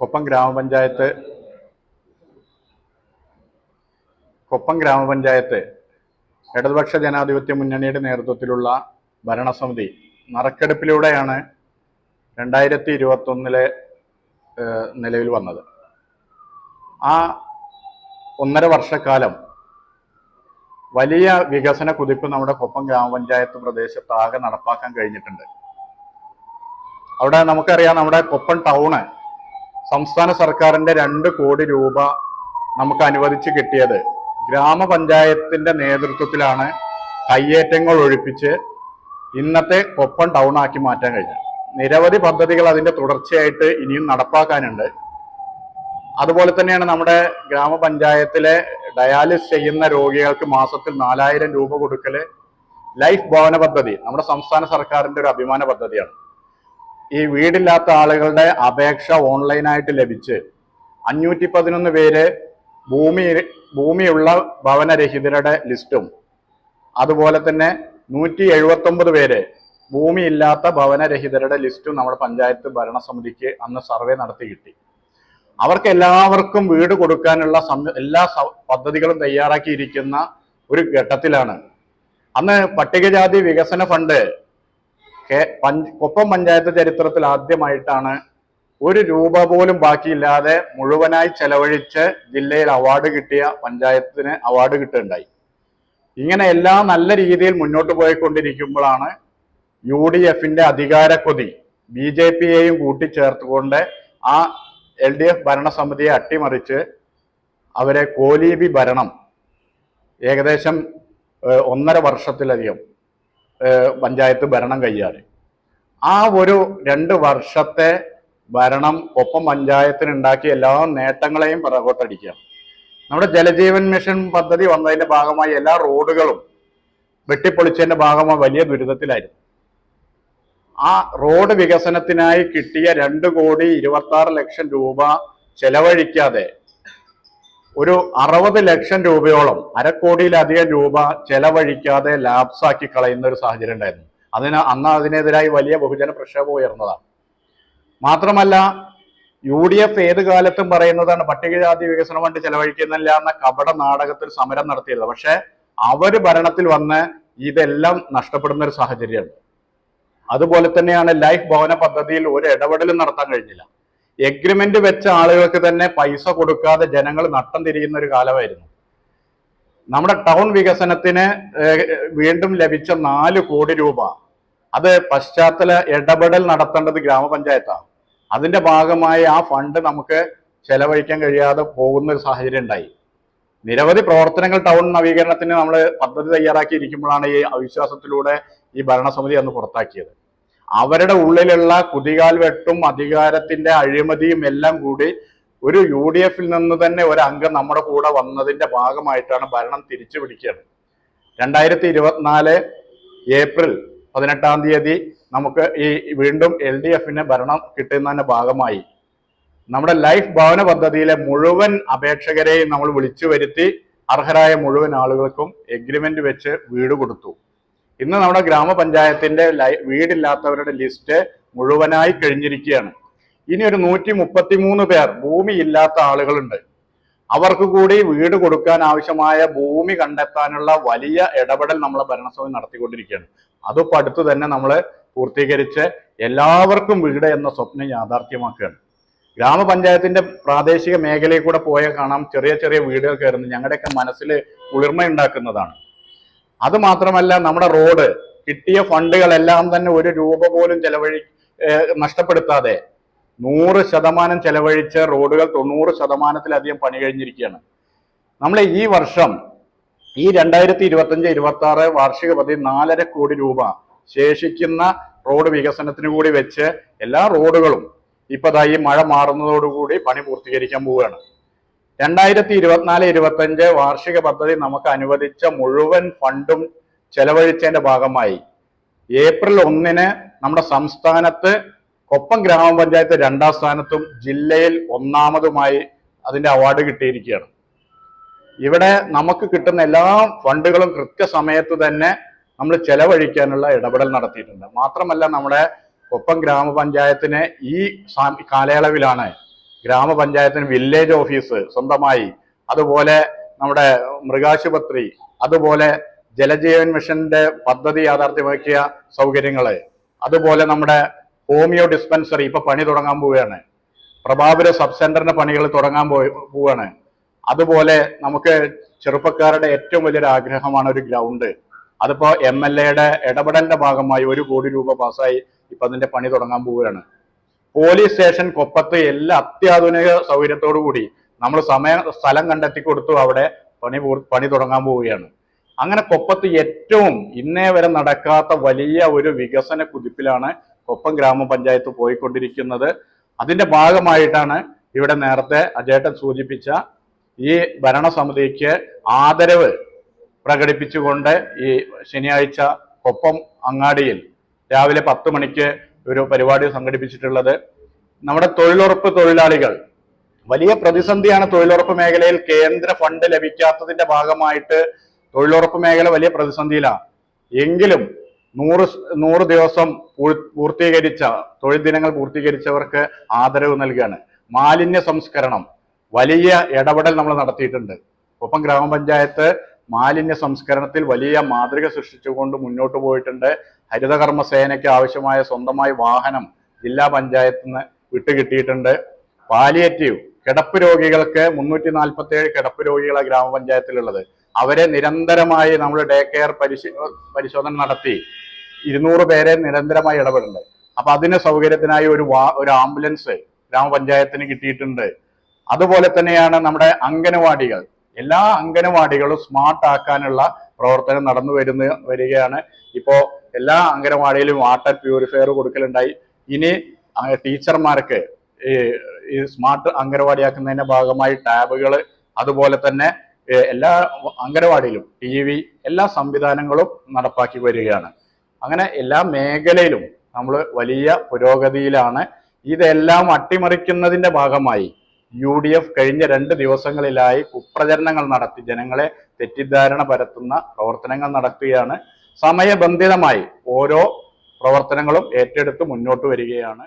കൊപ്പം ഗ്രാമപഞ്ചായത്ത്. കൊപ്പം ഗ്രാമപഞ്ചായത്ത് ഇടതുപക്ഷ ജനാധിപത്യ മുന്നണിയുടെ നേതൃത്വത്തിലുള്ള ഭരണസമിതി നറുക്കെടുപ്പിലൂടെയാണ് രണ്ടായിരത്തി ഇരുപത്തൊന്നിലെ നിലവിൽ വന്നത്. ആ ഒന്നര വർഷക്കാലം വലിയ വികസന കുതിപ്പ് നമ്മുടെ കൊപ്പം ഗ്രാമപഞ്ചായത്ത് പ്രദേശത്താകെ നടപ്പാക്കാൻ കഴിഞ്ഞിട്ടുണ്ട്. അവിടെ നമുക്കറിയാം നമ്മുടെ കൊപ്പം ടൗണ് സംസ്ഥാന സർക്കാരിന്റെ രണ്ട് കോടി രൂപ നമുക്ക് അനുവദിച്ച് കിട്ടിയത്. ഗ്രാമപഞ്ചായത്തിന്റെ നേതൃത്വത്തിലാണ് കയ്യേറ്റങ്ങൾ ഒഴിപ്പിച്ച് ഇന്നത്തെ കൊപ്പം ടൗൺ ആക്കി മാറ്റാൻ കഴിഞ്ഞത്. നിരവധി പദ്ധതികൾ അതിന്റെ തുടർച്ചയായിട്ട് ഇനിയും നടപ്പാക്കാനുണ്ട്. അതുപോലെ തന്നെയാണ് നമ്മുടെ ഗ്രാമപഞ്ചായത്തിലെ ഡയാലിസ് ചെയ്യുന്ന രോഗികൾക്ക് മാസത്തിൽ നാലായിരം രൂപ കൊടുക്കൽ ലൈഫ് ഭവന പദ്ധതി നമ്മുടെ സംസ്ഥാന സർക്കാരിന്റെ ഒരു അഭിമാന പദ്ധതിയാണ്. ഈ വീടില്ലാത്ത ആളുകളുടെ അപേക്ഷ ഓൺലൈനായിട്ട് ലഭിച്ച് അഞ്ഞൂറ്റി പതിനൊന്ന് പേര് ഭൂമി ഭൂമിയുള്ള ഭവനരഹിതരുടെ ലിസ്റ്റും അതുപോലെ തന്നെ നൂറ്റി എഴുപത്തി ഒമ്പത് പേര് ഭൂമിയില്ലാത്ത ഭവനരഹിതരുടെ ലിസ്റ്റും നമ്മുടെ പഞ്ചായത്ത് ഭരണസമിതിക്ക് അന്ന് സർവേ നടത്തി കിട്ടി. അവർക്ക് എല്ലാവർക്കും വീട് കൊടുക്കാനുള്ള എല്ലാ പദ്ധതികളും തയ്യാറാക്കിയിരിക്കുന്ന ഒരു ഘട്ടത്തിലാണ്. അന്ന് പട്ടികജാതി വികസന ഫണ്ട് കൊപ്പം പഞ്ചായത്ത് ചരിത്രത്തിൽ ആദ്യമായിട്ടാണ് ഒരു രൂപ പോലും ബാക്കിയില്ലാതെ മുഴുവനായി ചെലവഴിച്ച് ജില്ലയിൽ അവാർഡ് കിട്ടിയ പഞ്ചായത്തിന് അവാർഡ് കിട്ടുകയുണ്ടായി. ഇങ്ങനെ എല്ലാം നല്ല രീതിയിൽ മുന്നോട്ട് പോയിക്കൊണ്ടിരിക്കുമ്പോഴാണ് യു ഡി എഫിന്റെ അധികാരക്കൊതി ബി ജെ പിയെയും കൂട്ടിച്ചേർത്തുകൊണ്ട് ആ എൽ ഡി എഫ് ഭരണസമിതിയെ അട്ടിമറിച്ച് അവരെ കോലീബി ഭരണം ഏകദേശം ഒന്നര വർഷത്തിലധികം പഞ്ചായത്ത് ഭരണം കയ്യാറി. ആ ഒരു രണ്ട് വർഷത്തെ ഭരണം ഒപ്പം പഞ്ചായത്തിന് ഉണ്ടാക്കിയ എല്ലാ നേട്ടങ്ങളെയും പിറകോട്ടടിക്കുക. നമ്മുടെ ജലജീവൻ മിഷൻ പദ്ധതി വന്നതിന്റെ ഭാഗമായി എല്ലാ റോഡുകളും വെട്ടിപ്പൊളിച്ചതിന്റെ ഭാഗമായി വലിയ ദുരിതത്തിലായിരുന്നു. ആ റോഡ് വികസനത്തിനായി കിട്ടിയ രണ്ട് കോടി ഇരുപത്തി ലക്ഷം രൂപ ചെലവഴിക്കാതെ ഒരു അറുപത് ലക്ഷം രൂപയോളം അരക്കോടിയിലധികം രൂപ ചെലവഴിക്കാതെ ലാപ്സാക്കി കളയുന്ന ഒരു സാഹചര്യം ഉണ്ടായിരുന്നു. അതിന് അന്ന് അതിനെതിരായി വലിയ ബഹുജന പ്രക്ഷോഭം ഉയർന്നതാണ്. മാത്രമല്ല യു ഡി എഫ് ഏത് കാലത്തും പറയുന്നതാണ് പട്ടികജാതി വികസന ഫണ്ട് ചെലവഴിക്കുന്നില്ല എന്ന കപട നാടകത്തിൽ സമരം നടത്തിയത് പക്ഷെ അവർ ഭരണത്തിൽ വന്ന് ഇതെല്ലാം നഷ്ടപ്പെടുന്ന ഒരു സാഹചര്യമുണ്ട് അതുപോലെ തന്നെയാണ് ലൈഫ് ഭവന പദ്ധതിയിൽ ഒരു ഇടപെടലും നടത്താൻ കഴിഞ്ഞില്ല. എഗ്രിമെന്റ് വെച്ച ആളുകൾക്ക് തന്നെ പൈസ കൊടുക്കാതെ ജനങ്ങൾ നട്ടം തിരിയുന്ന ഒരു കാലമായിരുന്നു. നമ്മുടെ ടൗൺ വികസനത്തിന് വീണ്ടും ലഭിച്ച നാല് കോടി രൂപ. അത് പശ്ചാത്തല ഇടപെടൽ നടത്തേണ്ടത് ഗ്രാമപഞ്ചായത്താണ്. അതിന്റെ ഭാഗമായി ആ ഫണ്ട് നമുക്ക് ചെലവഴിക്കാൻ കഴിയാതെ പോകുന്ന ഒരു സാഹചര്യം ഉണ്ടായി. നിരവധി പ്രവർത്തനങ്ങൾ ടൗൺ നവീകരണത്തിന് നമ്മൾ പദ്ധതി തയ്യാറാക്കിയിരിക്കുമ്പോഴാണ് ഈ അവിശ്വാസത്തിലൂടെ ഈ ഭരണസമിതി അന്ന് പുറത്താക്കിയത്. അവരുടെ ഉള്ളിലുള്ള കുതികാൽ വെട്ടും അധികാരത്തിന്റെ അഴിമതിയും എല്ലാം കൂടി ഒരു യു ഡി എഫിൽ നിന്ന് തന്നെ ഒരു അംഗം നമ്മുടെ കൂടെ വന്നതിന്റെ ഭാഗമായിട്ടാണ് ഭരണം തിരിച്ചു പിടിക്കുകയാണ് രണ്ടായിരത്തി ഇരുപത്തിനാല് ഏപ്രിൽ പതിനെട്ടാം തീയതി നമുക്ക് ഈ വീണ്ടും എൽ ഡി എഫിന് ഭരണം കിട്ടുന്നതിന്റെ ഭാഗമായി. നമ്മുടെ ലൈഫ് ഭവന പദ്ധതിയിലെ മുഴുവൻ അപേക്ഷകരെയും നമ്മൾ വിളിച്ചു വരുത്തി അർഹരായ മുഴുവൻ ആളുകൾക്കും എഗ്രിമെന്റ് വെച്ച് വീട് കൊടുത്തു. ഇന്ന് നമ്മുടെ ഗ്രാമപഞ്ചായത്തിന്റെ വീടില്ലാത്തവരുടെ ലിസ്റ്റ് മുഴുവനായി കഴിഞ്ഞിരിക്കുകയാണ്. ഇനി ഒരു നൂറ്റി മുപ്പത്തി മൂന്ന് പേർ ഭൂമി ഇല്ലാത്ത ആളുകളുണ്ട്. അവർക്ക് കൂടി വീട് കൊടുക്കാൻ ആവശ്യമായ ഭൂമി കണ്ടെത്താനുള്ള വലിയ ഇടപെടൽ നമ്മൾ ഭരണസമിതി നടത്തിക്കൊണ്ടിരിക്കുകയാണ്. അതിപ്പോ അടുത്ത് തന്നെ നമ്മൾ പൂർത്തീകരിച്ച് എല്ലാവർക്കും വീട് എന്ന സ്വപ്നം യാഥാർത്ഥ്യമാക്കുകയാണ്. ഗ്രാമപഞ്ചായത്തിന്റെ പ്രാദേശിക മേഖലയിൽ കൂടെ പോയാൽ കാണാം. ചെറിയ ചെറിയ വീടുകൾ കയറുന്നത് ഞങ്ങളുടെയൊക്കെ മനസ്സിൽ കുളിർമ ഉണ്ടാക്കുന്നതാണ് അത് മാത്രമല്ല നമ്മുടെ റോഡ് കിട്ടിയ ഫണ്ടുകളെല്ലാം തന്നെ ഒരു രൂപ പോലും ചെലവഴി നഷ്ടപ്പെടുത്താതെ നൂറ് ശതമാനം ചെലവഴിച്ച റോഡുകൾ തൊണ്ണൂറ് ശതമാനത്തിലധികം പണി കഴിഞ്ഞിരിക്കുകയാണ്. നമ്മൾ ഈ വർഷം ഈ രണ്ടായിരത്തി ഇരുപത്തഞ്ച് ഇരുപത്തി ആറ് വാർഷിക പദ്ധതി നാലര കോടി രൂപ ശേഷിക്കുന്ന റോഡ് വികസനത്തിന് കൂടി വെച്ച് എല്ലാ റോഡുകളും ഇപ്പൊ ഈ മഴ മാറുന്നതോടുകൂടി പണി പൂർത്തീകരിക്കാൻ പോവുകയാണ്. രണ്ടായിരത്തി ഇരുപത്തിനാല് ഇരുപത്തഞ്ച് വാർഷിക പദ്ധതി നമുക്ക് അനുവദിച്ച മുഴുവൻ ഫണ്ടും ചെലവഴിച്ചതിന്റെ ഭാഗമായി. ഏപ്രിൽ ഒന്നിന് നമ്മുടെ സംസ്ഥാനത്ത് കൊപ്പം ഗ്രാമപഞ്ചായത്ത് രണ്ടാം സ്ഥാനത്തും ജില്ലയിൽ ഒന്നാമതുമായി അതിന്റെ അവാർഡ് കിട്ടിയിരിക്കുകയാണ്. ഇവിടെ നമുക്ക് കിട്ടുന്ന എല്ലാ ഫണ്ടുകളും കൃത്യസമയത്ത് തന്നെ നമ്മൾ ചെലവഴിക്കാനുള്ള ഇടപെടൽ നടത്തിയിട്ടുണ്ട്. മാത്രമല്ല നമ്മുടെ കൊപ്പം ഗ്രാമപഞ്ചായത്തിന് ഈ കാലയളവിലാണ് ഗ്രാമപഞ്ചായത്തിന് വില്ലേജ് ഓഫീസ് സ്വന്തമായി. അതുപോലെ നമ്മുടെ മൃഗാശുപത്രി അതുപോലെ ജലജീവൻ മിഷന്റെ പദ്ധതി യാഥാർത്ഥ്യമാക്കിയ സൗകര്യങ്ങൾ അതുപോലെ നമ്മുടെ ഹോമിയോ ഡിസ്പെൻസറി ഇപ്പൊ പണി തുടങ്ങാൻ പോവുകയാണ്. പ്രഭാപുര സബ് സെന്ററിന്റെ പണികൾ തുടങ്ങാൻ പോവുകയാണ്. അതുപോലെ നമുക്ക് ചെറുപ്പക്കാരുടെ ഏറ്റവും വലിയൊരു ആഗ്രഹമാണ് ഒരു ഗ്രൗണ്ട്. അതിപ്പോ എം എൽ എയുടെ ഇടപെടലിന്റെ ഭാഗമായി ഒരു കോടി രൂപ പാസ്സായി ഇപ്പൊ അതിന്റെ പണി തുടങ്ങാൻ പോവുകയാണ്. പോലീസ് സ്റ്റേഷൻ കൊപ്പത്ത് എല്ലാ അത്യാധുനിക സൗകര്യത്തോടു കൂടി നമ്മൾ സമയം സ്ഥലം കണ്ടെത്തി കൊടുത്തു അവിടെ പണി പണി തുടങ്ങാൻ പോവുകയാണ്. അങ്ങനെ കൊപ്പത്ത് ഏറ്റവും ഇന്നേ വരെ നടക്കാത്ത വലിയ ഒരു വികസന കുതിപ്പിലാണ് കൊപ്പം ഗ്രാമപഞ്ചായത്ത് പോയിക്കൊണ്ടിരിക്കുന്നത്. അതിന്റെ ഭാഗമായിട്ടാണ് ഇവിടെ നേരത്തെ അജേട്ടൻ സൂചിപ്പിച്ച ഈ ഭരണസമിതിക്ക് ആദരവ് പ്രകടിപ്പിച്ചുകൊണ്ട് ഈ ശനിയാഴ്ച കൊപ്പം അങ്ങാടിയിൽ രാവിലെ പത്ത് മണിക്ക് ഒരു പരിപാടി സംഘടിപ്പിച്ചിട്ടുള്ളത്. നമ്മുടെ തൊഴിലുറപ്പ് തൊഴിലാളികൾ. വലിയ പ്രതിസന്ധിയാണ് തൊഴിലുറപ്പ് മേഖലയിൽ കേന്ദ്ര ഫണ്ട് ലഭിക്കാത്തതിന്റെ ഭാഗമായിട്ട് തൊഴിലുറപ്പ് മേഖല വലിയ പ്രതിസന്ധിയിലാണ്. എങ്കിലും നൂറ് നൂറ് ദിവസം പൂർ- പൂർത്തീകരിച്ച തൊഴിൽ ദിനങ്ങൾ പൂർത്തീകരിച്ചവർക്ക് ആദരവ് നൽകുകയാണ് മാലിന്യ സംസ്കരണം വലിയ ഇടപെടൽ നമ്മൾ നടത്തിയിട്ടുണ്ട്. ഒപ്പം ഗ്രാമപഞ്ചായത്ത് മാലിന്യ സംസ്കരണത്തിൽ വലിയ മാതൃക സൃഷ്ടിച്ചുകൊണ്ട് മുന്നോട്ട് പോയിട്ടുണ്ട്. ഹരിതകർമ്മ സേനയ്ക്ക് ആവശ്യമായ സ്വന്തമായി വാഹനം ജില്ലാ പഞ്ചായത്തിൽ നിന്ന് വിട്ടുകിട്ടിയിട്ടുണ്ട്. പാലിയേറ്റീവ് കിടപ്പ് രോഗികൾക്ക് മുന്നൂറ്റി നാൽപ്പത്തി ഏഴ് കിടപ്പ് രോഗികളാണ് ഗ്രാമപഞ്ചായത്തിലുള്ളത്. അവരെ നിരന്തരമായി നമ്മൾ ഡേ കെയർ പരിശോ പരിശോധന നടത്തി. ഇരുന്നൂറ് പേരെ നിരന്തരമായി ഇടപെടുന്നുണ്ട്. അപ്പൊ അതിന് സൗകര്യത്തിനായി ഒരു വാ ഒരു ആംബുലൻസ് ഗ്രാമപഞ്ചായത്തിന് കിട്ടിയിട്ടുണ്ട്. അതുപോലെ തന്നെയാണ് നമ്മുടെ അംഗനവാടികൾ. എല്ലാ അംഗനവാടികളും സ്മാർട്ട് ആക്കാനുള്ള പ്രവർത്തനം നടന്നു വരുന്ന വരികയാണ്. ഇപ്പോ എല്ലാ അംഗനവാടിയിലും വാട്ടർ പ്യൂരിഫയർ കൊടുക്കലുണ്ടായി. ഇനി ടീച്ചർമാർക്ക് ഈ സ്മാർട്ട് സ്മാർട്ട് അംഗനവാടിയാക്കുന്നതിന്റെ ഭാഗമായി ടാബുകൾ അതുപോലെ തന്നെ എല്ലാ അംഗനവാടിയിലും ടി വി എല്ലാ സംവിധാനങ്ങളും നടപ്പാക്കി വരികയാണ്. അങ്ങനെ എല്ലാ മേഖലയിലും നമ്മൾ വലിയ പുരോഗതിയിലാണ്. ഇതെല്ലാം അട്ടിമറിക്കുന്നതിന്റെ ഭാഗമായി യു ഡി എഫ് കഴിഞ്ഞ രണ്ട് ദിവസങ്ങളിലായി കുപ്രചരണങ്ങൾ നടത്തി. ജനങ്ങളെ തെറ്റിദ്ധാരണ പരത്തുന്ന പ്രവർത്തനങ്ങൾ നടത്തുകയാണ് സമയബന്ധിതമായി ഓരോ പ്രവർത്തനങ്ങളും ഏറ്റെടുത്ത് മുന്നോട്ട് വരികയാണ്.